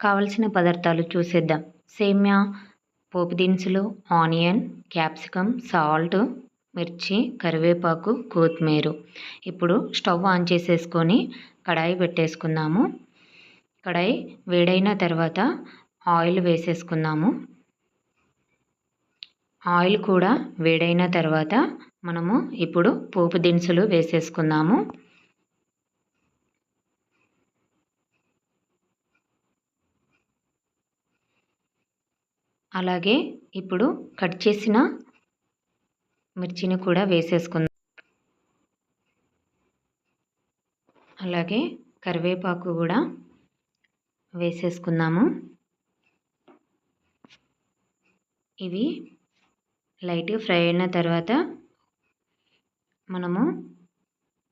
కావలసిన పదార్థాలు చూసేద్దాం. సేమ్యా పోపు దినుసులు ఆనియన్ క్యాప్సికమ్ సాల్ట్ మిర్చి కరివేపాకు కొత్తిమీర. ఇప్పుడు స్టవ్ ఆన్ చేసేసుకొని కడాయి పెట్టేసుకుందాము. కడాయి వేడైన తర్వాత ఆయిల్ వేసేసుకుందాము. ఆయిల్ కూడా వేడైన తర్వాత మనము ఇప్పుడు పోపు దినుసులు వేసేసుకుందాము. అలాగే ఇప్పుడు కట్ చేసిన మిర్చిని కూడా వేసేసుకుందాం. అలాగే కరివేపాకు కూడా వేసేసుకుందాము. ఇవి లైట్గా ఫ్రై అయిన తర్వాత మనము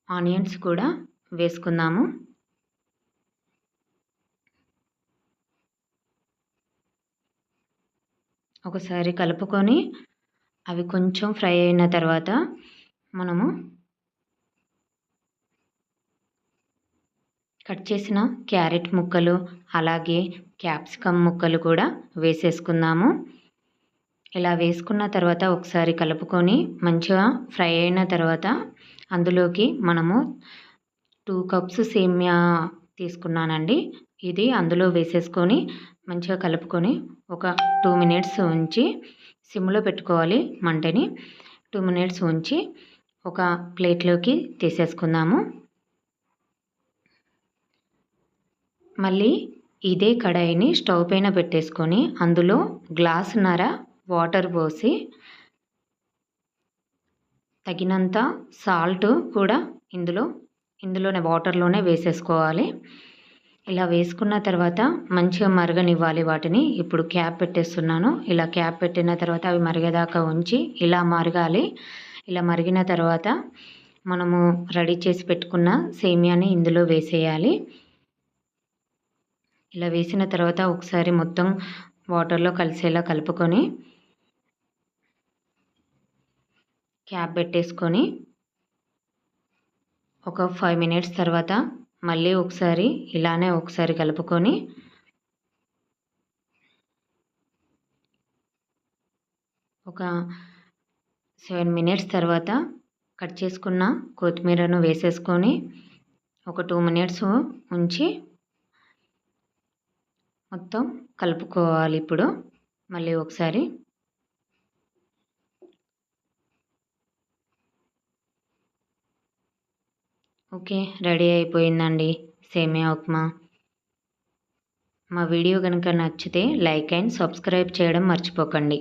ఆనియన్స్ కూడా వేసుకుందాము. ఒకసారి కలుపుకొని అవి కొంచెం ఫ్రై అయిన తర్వాత మనము కట్ చేసిన క్యారెట్ ముక్కలు అలాగే క్యాప్సికమ్ ముక్కలు కూడా వేసేసుకుందాము. ఇలా వేసుకున్న తర్వాత ఒకసారి కలుపుకొని మంచిగా ఫ్రై అయిన తర్వాత అందులోకి మనము టూ కప్స్ సేమ్యా తీసుకున్నానండి. ఇది అందులో వేసేసుకొని మంచిగా కలుపుకొని ఒక టూ మినిట్స్ ఉంచి సిమ్లో పెట్టుకోవాలి మంటని. టూ మినిట్స్ ఉంచి ఒక ప్లేట్లోకి తీసేసుకుందాము. మళ్ళీ ఇదే కడాయిని స్టవ్ పైన పెట్టేసుకొని అందులో గ్లాసున్నర వాటర్ పోసి తగినంత సాల్ట్ కూడా ఇందులో ఇందులోనే వాటర్లోనే వేసేసుకోవాలి. ఇలా వేసుకున్న తర్వాత మంచిగా మరగనివ్వాలి వాటిని. ఇప్పుడు క్యాప్ పెట్టేస్తున్నాను. ఇలా క్యాప్ పెట్టిన తర్వాత అవి మరిగేదాకా ఉంచి ఇలా మరగాలి. ఇలా మరిగిన తర్వాత మనము రెడీ చేసి పెట్టుకున్న సేమియాని ఇందులో వేసేయాలి. ఇలా వేసిన తర్వాత ఒకసారి మొత్తం వాటర్లో కలిసేలా కలుపుకొని క్యాప్ పెట్టేసుకొని ఒక ఫైవ్ మినిట్స్ తర్వాత మళ్ళీ ఒకసారి ఇలానే ఒకసారి కలుపుకొని ఒక సెవెన్ మినిట్స్ తర్వాత కట్ చేసుకున్న కొత్తిమీరను వేసేసుకొని ఒక టూ మినిట్స్ ఉంచి మొత్తం కలుపుకోవాలి ఇప్పుడు. మళ్ళీ ఒకసారి ఓకే రెడీ అయిపోయిందండి. సేమియా ఉప్మా. మా వీడియో కనుక నచ్చితే లైక్ అండ్ సబ్స్క్రైబ్ చేయడం మర్చిపోకండి.